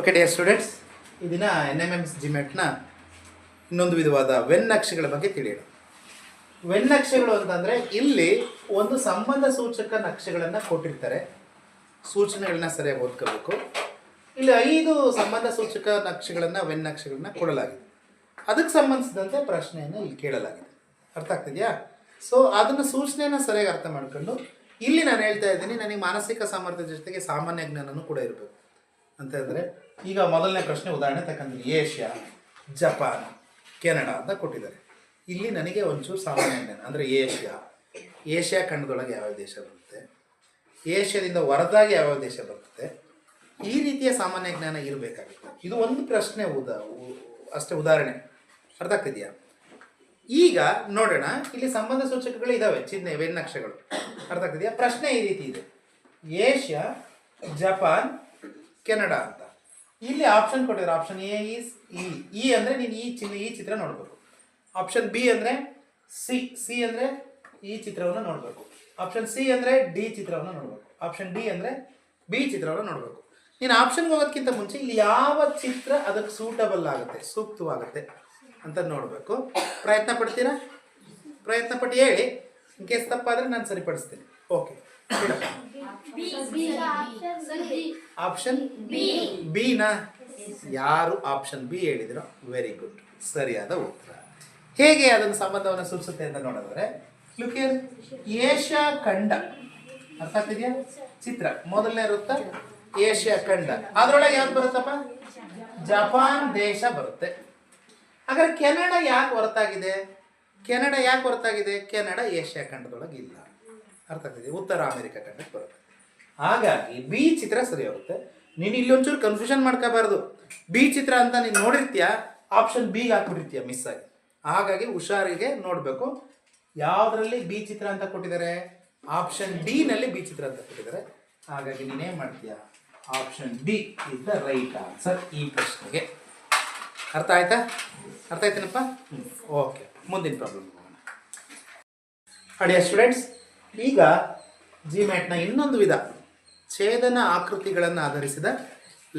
Okay dear students ಈ ದಿನ N M M ಜಿಮೆಟ್ನ ಇನ್ನೊಂದು ವಿಧವಾದ ವೆನ್ ನಕ್ಷೆಗಳ ಬಗ್ಗೆ ತಿಳಿಯೋಣ. ವೆನ್ನಕ್ಷೆಗಳು ಅಂತಂದರೆ ಇಲ್ಲಿ ಒಂದು ಸಂಬಂಧ ಸೂಚಕ ನಕ್ಷೆಗಳನ್ನು ಕೊಟ್ಟಿರ್ತಾರೆ. ಸೂಚನೆಗಳನ್ನ ಸರಿಯಾಗಿ ಓದ್ಕೋಬೇಕು. ಇಲ್ಲಿ ಐದು ಸಂಬಂಧ ಸೂಚಕ ನಕ್ಷೆಗಳನ್ನು ವೆನ್ ನಕ್ಷೆಗಳನ್ನ ಕೊಡಲಾಗಿದೆ. ಅದಕ್ಕೆ ಸಂಬಂಧಿಸಿದಂತೆ ಪ್ರಶ್ನೆಯನ್ನು ಇಲ್ಲಿ ಕೇಳಲಾಗಿದೆ. ಅರ್ಥ ಆಗ್ತಿದೆಯಾ? ಸೊ ಅದನ್ನು ಸೂಚನೆಯನ್ನು ಸರಿಯಾಗಿ ಅರ್ಥ ಮಾಡ್ಕೊಂಡು ಇಲ್ಲಿ ನಾನು ಹೇಳ್ತಾ ಇದ್ದೀನಿ, ನನಗೆ ಮಾನಸಿಕ ಸಾಮರ್ಥ್ಯದ ಜೊತೆಗೆ ಸಾಮಾನ್ಯ ಜ್ಞಾನನೂ ಕೂಡ ಇರಬೇಕು. ಅಂತ ಹೇಳಿದ್ರೆ ಈಗ ಮೊದಲನೇ ಪ್ರಶ್ನೆ ಉದಾಹರಣೆ ತಗೊಂಡ್ರೆ ಏಷ್ಯಾ, ಜಪಾನ್, ಕೆನಡಾ ಅಂತ ಕೊಟ್ಟಿದ್ದಾರೆ. ಇಲ್ಲಿ ನನಗೆ ಒಂಚೂರು ಸಾಮಾನ್ಯ ಜ್ಞಾನ, ಅಂದರೆ ಏಷ್ಯಾ. ಏಷ್ಯಾ ಖಂಡದೊಳಗೆ ಯಾವ ದೇಶ ಬರುತ್ತೆ? ಏಷ್ಯಾದಿಂದ ಹೊರತಾಗಿ ಯಾವ ದೇಶ ಬರುತ್ತೆ? ಈ ರೀತಿಯ ಸಾಮಾನ್ಯ ಜ್ಞಾನ ಇರಬೇಕಾಗುತ್ತೆ. ಇದು ಒಂದು ಪ್ರಶ್ನೆ ಉದಾ ಅಷ್ಟೇ ಉದಾಹರಣೆ. ಅರ್ಥ ಆಗ್ತಿದೆಯಾ? ಈಗ ನೋಡೋಣ, ಇಲ್ಲಿ ಸಂಬಂಧ ಸೂಚಕಗಳು ಇದ್ದಾವೆ ಚಿಹ್ನೆ ವೆನ್ನಕ್ಷಗಳು ಅರ್ಥ ಆಗ್ತಿದೆಯಾ? ಪ್ರಶ್ನೆ ಈ ರೀತಿ ಇದೆ. ಏಷ್ಯಾ, ಜಪಾನ್, ಕೆನಡಾ ಅಂತ. ಇಲ್ಲಿ ಆಪ್ಷನ್ ಕೊಟ್ಟಿದ್ದಾರೆ ಆಪ್ಷನ್ ಎ ಈಸ್ ಇ ಇ ಅಂದರೆ ನೀನು ಈ ಚಿಹ್ನೆ ಈ ಚಿತ್ರ ನೋಡಬೇಕು. ಆಪ್ಷನ್ ಬಿ ಅಂದರೆ ಸಿ ಸಿ ಅಂದರೆ ಈ ಚಿತ್ರವನ್ನು ನೋಡಬೇಕು. ಆಪ್ಷನ್ ಸಿ ಅಂದರೆ ಡಿ ಚಿತ್ರವನ್ನು ನೋಡಬೇಕು. ಆಪ್ಷನ್ ಡಿ ಅಂದರೆ ಬಿ ಚಿತ್ರವನ್ನು ನೋಡಬೇಕು. ನೀನು ಆಪ್ಷನ್ಗೆ ಹೋಗೋದಕ್ಕಿಂತ ಮುಂಚೆ ಇಲ್ಲಿ ಯಾವ ಚಿತ್ರ ಅದಕ್ಕೆ ಸೂಟಬಲ್ ಆಗುತ್ತೆ, ಸೂಕ್ತವಾಗುತ್ತೆ ಅಂತ ನೋಡಬೇಕು. ಪ್ರಯತ್ನ ಪಡ್ತೀರಾ? ಪ್ರಯತ್ನ ಪಟ್ಟು ಹೇಳಿ. ಇನ್ ಕೇಸ್ ತಪ್ಪಾದರೆ ನಾನು ಸರಿಪಡಿಸ್ತೀನಿ. ಓಕೆ ಆಪ್ಷನ್ ಬಿ ಬಿನಾ ಯಾರು ಆಪ್ಷನ್ ಬಿ ಹೇಳಿದ್ರು ವೆರಿ ಗುಡ್ ಸರಿಯಾದ ಉತ್ತರ. ಹೇಗೆ ಅದನ್ನು ಸಂಬಂಧವನ್ನು ಸೂಚಿಸುತ್ತೆ ಅಂತ ನೋಡಿದ್ರೆ ಲುಕ್ ಹಿಯರ್ ಏಷ್ಯಾ ಖಂಡ. ಅರ್ಥ ಆಗ್ತಿದೆಯಾ ಚಿತ್ರ. ಮೊದಲನೇ ವೃತ್ತ ಏಷ್ಯಾ ಖಂಡ. ಅದರೊಳಗೆ ಯಾವ್ದು ಬರುತ್ತಪ್ಪ? ಜಪಾನ್ ದೇಶ ಬರುತ್ತೆ. ಹಾಗಾದ್ರೆ ಕೆನಡಾ ಯಾಕೆ ಹೊರತಾಗಿದೆ? ಕೆನಡಾ ಯಾಕೆ ಹೊರತಾಗಿದೆ? ಕೆನಡಾ ಏಷ್ಯಾ ಖಂಡದೊಳಗೆ ಇಲ್ಲ ಅರ್ಥ ಆಗ್ತಿದೆ ಉತ್ತರ ಅಮೆರಿಕ ಖಂಡಕ್ಕೆ ಬರುತ್ತೆ. ಹಾಗಾಗಿ ಬಿ ಚಿತ್ರ ಸರಿ ಹೋಗುತ್ತೆ. ನೀನು ಇಲ್ಲಿ ಒಂಚೂರು ಕನ್ಫ್ಯೂಷನ್ ಮಾಡ್ಕೋಬಾರ್ದು. ಬಿ ಚಿತ್ರ ಅಂತ ನೀನು ನೋಡಿರ್ತೀಯ? ಆಪ್ಷನ್ ಬಿಗೆ ಹಾಕ್ಬಿಟ್ಟಿರ್ತೀಯ ಮಿಸ್ ಆಗಿ. ಹಾಗಾಗಿ ಹುಷಾರಿಗೆ ನೋಡಬೇಕು. ಯಾವುದರಲ್ಲಿ ಬಿ ಚಿತ್ರ ಅಂತ ಕೊಟ್ಟಿದ್ದಾರೆ? ಆಪ್ಷನ್ ಡಿ ನಲ್ಲಿ ಬಿ ಚಿತ್ರ ಅಂತ ಕೊಟ್ಟಿದ್ದಾರೆ. ಹಾಗಾಗಿ ನೀನೇನು ಮಾಡ್ತೀಯ? Option D is the right answer ಈ ಪ್ರಶ್ನೆಗೆ. ಅರ್ಥ ಆಯ್ತಾ? ಅರ್ಥ ಆಯ್ತೇನಪ್ಪ? ಓಕೆ ಮುಂದಿನ ಪ್ರಾಬ್ಲಮ್ ಹೋಗೋಣ. ಅಡಿಯ ಸ್ಟೂಡೆಂಟ್ಸ್ ಈಗ ಜಿ ಮ್ಯಾಟ್ನ ಇನ್ನೊಂದು ವಿಧ. ಛೇದನ ಆಕೃತಿಗಳನ್ನು ಆಧರಿಸಿದ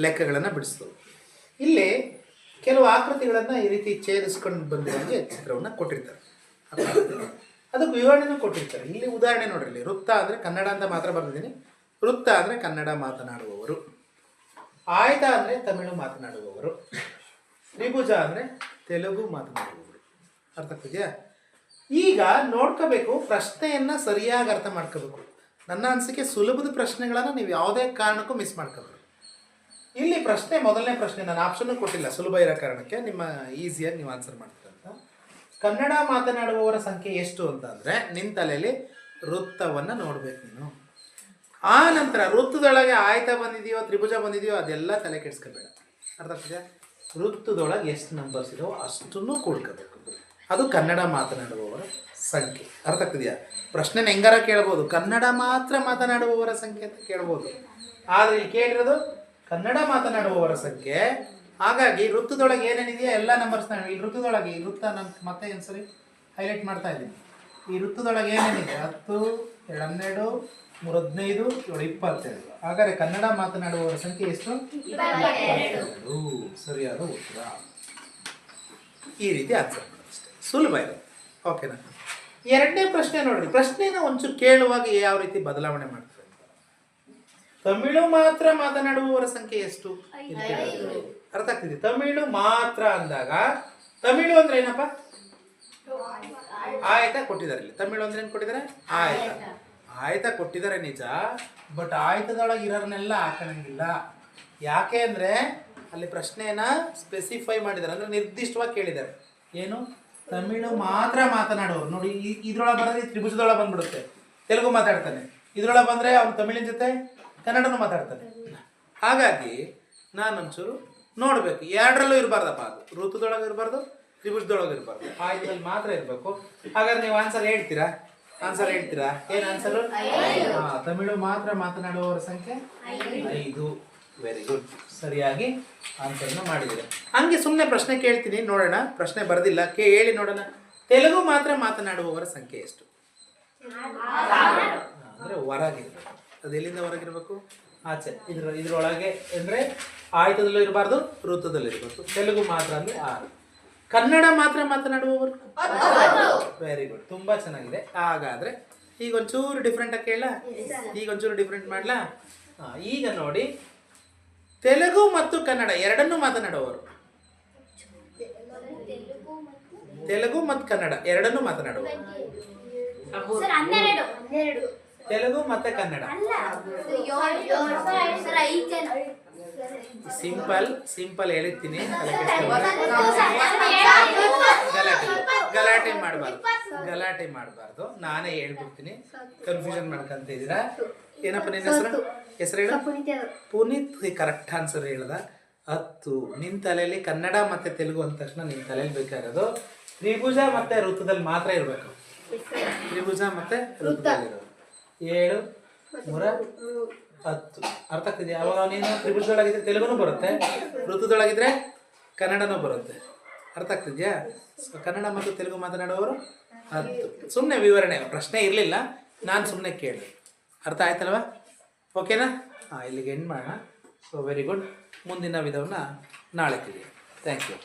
ಲೆಕ್ಕಗಳನ್ನು ಬಿಡಿಸಿದವು ಇಲ್ಲಿ ಕೆಲವು ಆಕೃತಿಗಳನ್ನು ಈ ರೀತಿ ಛೇದಿಸ್ಕೊಂಡು ಬಂದಿರೋಂಗೆ ಚಿತ್ರವನ್ನು ಕೊಟ್ಟಿರ್ತಾರೆ? ಅದಕ್ಕೆ ವಿವರಣೆನೂ ಕೊಟ್ಟಿರ್ತಾರೆ. ಇಲ್ಲಿ ಉದಾಹರಣೆ ನೋಡ್ರಿ, ಇಲ್ಲಿ ವೃತ್ತ ಅಂದರೆ ಕನ್ನಡ ಅಂತ ಮಾತ್ರ ಬರೆದಿದ್ದೀನಿ. ವೃತ್ತ ಅಂದರೆ ಕನ್ನಡ ಮಾತನಾಡುವವರು. ಆಯ್ದ ಅಂದರೆ ತಮಿಳು ಮಾತನಾಡುವವರು. ತ್ರಿಭುಜ ಅಂದರೆ ತೆಲುಗು ಮಾತನಾಡುವವರು. ಅರ್ಥ ಈಗ ನೋಡ್ಕೋಬೇಕು, ಪ್ರಶ್ನೆಯನ್ನು ಸರಿಯಾಗಿ ಅರ್ಥ ಮಾಡ್ಕೋಬೇಕು. ನನ್ನ ಅನಿಸಿಕೆ ಸುಲಭದ ಪ್ರಶ್ನೆಗಳನ್ನು ನೀವು ಯಾವುದೇ ಕಾರಣಕ್ಕೂ ಮಿಸ್ ಮಾಡ್ಕೋಬೇಕು ಇಲ್ಲಿ ಪ್ರಶ್ನೆ, ಮೊದಲನೇ ಪ್ರಶ್ನೆ ನಾನು ಆಪ್ಷನ್ ಕೊಟ್ಟಿಲ್ಲ. ಸುಲಭ ಇರೋ ಕಾರಣಕ್ಕೆ ನಿಮ್ಮ ಈಸಿಯಾಗಿ ನೀವು ಆನ್ಸರ್ ಮಾಡ್ತೀರ ಅಂತ. ಕನ್ನಡ ಮಾತನಾಡುವವರ ಸಂಖ್ಯೆ ಎಷ್ಟು ಅಂತ ಅಂದರೆ ನಿನ್ನ ತಲೆಯಲ್ಲಿ ವೃತ್ತವನ್ನು ನೋಡಬೇಕು ನೀನು. ಆ ನಂತರ ವೃತ್ತದೊಳಗೆ ಆಯ್ತ ಬಂದಿದೆಯೋ, ತ್ರಿಭುಜ ಬಂದಿದೆಯೋ, ಅದೆಲ್ಲ ತಲೆ ಕೆಡಿಸ್ಕೋಬೇಡ. ಅರ್ಥ ಆಗ್ತದೆ ವೃತ್ತದೊಳಗೆ ಎಷ್ಟು ನಂಬರ್ಸ್ ಇದೆಯೋ ಅಷ್ಟನ್ನು ಕೂಡ್ಕೋಬೇಕು. ಅದು ಕನ್ನಡ ಮಾತನಾಡುವವರ ಸಂಖ್ಯೆ. ಅರ್ಥ ಆಗ್ತಿದೆಯಾ? ಪ್ರಶ್ನೆ ಹೆಂಗಾರ ಕೇಳ್ಬೋದು? ಕನ್ನಡ ಮಾತ್ರ ಮಾತನಾಡುವವರ ಸಂಖ್ಯೆ ಅಂತ ಕೇಳ್ಬೋದು. ಆದರೆ ಇಲ್ಲಿ ಕೇಳಿರೋದು ಕನ್ನಡ ಮಾತನಾಡುವವರ ಸಂಖ್ಯೆ. ಹಾಗಾಗಿ ವೃತ್ತದೊಳಗೆ ಏನೇನಿದೆಯಾ ಎಲ್ಲ ನಂಬರ್ಸ್ನ ಈ ವೃತ್ತದೊಳಗೆ ಈ ವೃತ್ತ ನಾನು ಮತ್ತೆ ಒಂದ್ಸರಿ ಹೈಲೈಟ್ ಮಾಡ್ತಾ ಇದ್ದೀನಿ. ಈ ವೃತ್ತದೊಳಗೆ ಏನೇನಿದೆ? ಹತ್ತು ಎರಡು ಹನ್ನೆರಡು ಮೂರು ಹದಿನೈದು ಏಳು ಇಪ್ಪತ್ತೆರಡು. ಹಾಗಾದ್ರೆ ಕನ್ನಡ ಮಾತನಾಡುವವರ ಸಂಖ್ಯೆ ಎಷ್ಟು? ಇಪ್ಪತ್ತೆರಡು. ಸರಿಯಾದ ಉತ್ತರ. ಈ ರೀತಿ ಆನ್ಸರ್ ಅಷ್ಟೇ ಸುಲಭ ಇದೆ. ಓಕೆನಾ ಎರಡನೇ ಪ್ರಶ್ನೆ ನೋಡ್ರಿ. ಪ್ರಶ್ನೆನ ಒಂಚೂರು ಕೇಳುವಾಗ ಯಾವ ರೀತಿ ಬದಲಾವಣೆ ಮಾಡ್ತಾರೆ? ತಮಿಳು ಮಾತ್ರ ಮಾತನಾಡುವವರ ಸಂಖ್ಯೆ ಎಷ್ಟು. ಅರ್ಥ ಆಗ್ತಿದೆ. ತಮಿಳು ಮಾತ್ರ ಅಂದಾಗ ತಮಿಳು ಅಂದ್ರೆ ಏನಪ್ಪ? ಆಯ್ತಾ ಕೊಟ್ಟಿದ್ದಾರೆ ಇಲ್ಲಿ. ತಮಿಳು ಅಂದ್ರೆ ಏನು ಕೊಟ್ಟಿದ್ದಾರೆ? ಆಯ್ತ. ಆಯ್ತ. ಕೊಟ್ಟಿದ್ದಾರೆ ನಿಜ ಬಟ್ ಆಯ್ತದೊಳಗೆ ಇರೋರನ್ನೆಲ್ಲ ಹಾಕಣಂಗಿಲ್ಲ. ಯಾಕೆ ಅಂದ್ರೆ ಅಲ್ಲಿ ಪ್ರಶ್ನೆನ ಸ್ಪೆಸಿಫೈ ಮಾಡಿದ್ದಾರೆ. ಅಂದ್ರೆ ನಿರ್ದಿಷ್ಟವಾಗಿ ಕೇಳಿದ್ದಾರೆ. ಏನು? ತಮಿಳು ಮಾತ್ರ ಮಾತನಾಡೋರು ನೋಡಿ ಈ- ಇದ್ರೊಳಗೆ ಬಂದರೆ ತ್ರಿಭುಜದೊಳಗೆ ಬಂದ್ಬಿಡುತ್ತೆ. ತೆಲುಗು ಮಾತಾಡ್ತಾನೆ. ಇದ್ರೊಳಗೆ ಬಂದ್ರೆ ಅವನು ತಮಿಳಿನ ಜೊತೆ ಕನ್ನಡನೂ ಮಾತಾಡ್ತಾನೆ. ಹಾಗಾಗಿ ನಾನು ಒಂಚೂರು ನೋಡಬೇಕು. ಎರಡರಲ್ಲೂ ಇರಬಾರ್ದಪ್ಪ ಅದು. ಋತುದೊಳಗೆ ಇರಬಾರ್ದು ತ್ರಿಭುಜದೊಳಗೆ ಇರಬಾರ್ದು. ಆಯ್ತಲ್ಲಿ ಮಾತ್ರ ಇರಬೇಕು. ಹಾಗಾದ್ರೆ ನೀವು ಆನ್ಸರ್ ಹೇಳ್ತೀರಾ? ಆನ್ಸರ್ ಹೇಳ್ತೀರಾ? ಏನು ಆನ್ಸರು ಹಾ ತಮಿಳು ಮಾತ್ರ ಮಾತನಾಡುವವರ ಸಂಖ್ಯೆ ಐದು. ವೆರಿ ಗುಡ್ ಸರಿಯಾಗಿ ಆನ್ಸರ್ನ ಮಾಡಿದ್ದೀರ. ಹಂಗೆ ಸುಮ್ಮನೆ ಪ್ರಶ್ನೆ ಕೇಳ್ತೀನಿ ನೋಡೋಣ. ಪ್ರಶ್ನೆ ಬರೆದಿಲ್ಲ ಕೇ ಹೇಳಿ ನೋಡೋಣ. ತೆಲುಗು ಮಾತ್ರ ಮಾತನಾಡುವವರ ಸಂಖ್ಯೆ ಎಷ್ಟು? ಅಂದರೆ ಹೊರಗಿರ್ಬೇಕು. ಅದು ಎಲ್ಲಿಂದ ಹೊರಗಿರ್ಬೇಕು? ಆಚೆ. ಇದ್ರ ಇದ್ರೊಳಗೆ ಅಂದರೆ ಆಯುಧದಲ್ಲೂ ಇರಬಾರ್ದು ವೃತ್ತದಲ್ಲೂ ಇರಬೇಕು ತೆಲುಗು ಮಾತ್ರ ಅಂದರೆ ಆರು. ಕನ್ನಡ ಮಾತ್ರ ಮಾತನಾಡುವವರು? ವೆರಿ ಗುಡ್ ತುಂಬ ಚೆನ್ನಾಗಿದೆ. ಹಾಗಾದರೆ ಈಗ ಒಂಚೂರು ಡಿಫ್ರೆಂಟಾಗಿ ಕೇಳ ಈಗ ಒಂಚೂರು ಡಿಫ್ರೆಂಟ್ ಮಾಡಲಾ? ಈಗ ನೋಡಿ. ತೆಲುಗು ಮತ್ತು ಕನ್ನಡ ಎರಡನ್ನೂ ಮಾತನಾಡುವವರು. ತೆಲುಗು ಮತ್ತು ಕನ್ನಡ ಎರಡನ್ನೂ ಮಾತನಾಡುವರು ಸರ್ ಹನ್ನೆರಡು. ಹನ್ನೆರಡು. ತೆಲುಗು ಮತ್ತೆ ಕನ್ನಡ. ಅಲ್ಲ ಸರ್ ಐದು ಜನ. ಸಿಂಪಲ್ ಸಿಂಪಲ್ ಹೇಳಿರ್ತೀನಿ ಗಲಾಟೆ ಗಲಾಟೆ ಗಲಾಟೆ ಮಾಡಬಾರ್ದು. ಗಲಾಟೆ ಮಾಡಬಾರ್ದು. ನಾನೇ ಹೇಳ್ಬಿಡ್ತೀನಿ. ಕನ್ಫ್ಯೂಷನ್ ಮಾಡ್ಕೊಂತ ಇದ್ದೀರಾ? ಏನಪ್ಪ ನಿನ್ನ ಹೆಸರು? ಹೆಸರು ಹೇಳ. ಪುನೀತ್ ಕರೆಕ್ಟ್ ಆನ್ಸರ್ ಹೇಳ್ದ. ಹತ್ತು. ನಿನ್ನ ತಲೆಯಲ್ಲಿ ಕನ್ನಡ ಮತ್ತೆ ತೆಲುಗು ಅಂದ ತಕ್ಷಣ ನಿನ್ನ ತಲೆಯಲ್ಲಿ ಬೇಕಾಗಿರೋದು ತ್ರಿಭುಜ ಮತ್ತೆ ವೃತ್ತದಲ್ಲಿ ಮಾತ್ರ ಇರಬೇಕು. ತ್ರಿಭುಜ ಮತ್ತೆ ವೃತ್ತದಲ್ಲಿರೋದು. ಏಳು. ಮೂರ. ಹತ್ತು. ಅರ್ಥ ಆಗ್ತಿದೆಯಾ? ಅವಾಗ ನೀನು ತ್ರಿಭುಜದೊಳಗಿದ್ರೆ ತೆಲುಗುನೂ ಬರುತ್ತೆ ಋತುದೊಳಗಿದ್ರೆ ಕನ್ನಡನೂ ಬರುತ್ತೆ. ಅರ್ಥ ಆಗ್ತಿದ್ಯಾ? ಸೊ ಕನ್ನಡ ಮತ್ತು ತೆಲುಗು ಮಾತನಾಡುವವರು ಹತ್ತು. ಸುಮ್ಮನೆ ವಿವರಣೆ ಪ್ರಶ್ನೆ ಇರಲಿಲ್ಲ. ನಾನು ಸುಮ್ಮನೆ ಕೇಳಿ ಅರ್ಥ ಆಯ್ತಲ್ವಾ? ಓಕೆನಾ ಹಾಂ, ಇಲ್ಲಿಗೆ ಎಂಡ್ ಮಾಡೋಣ. ಸೊ ವೆರಿ ಗುಡ್ ಮುಂದಿನ ವಿಧವನ್ನು ನಾಳೆ ತಿಳಿಯೋಣ. Thank you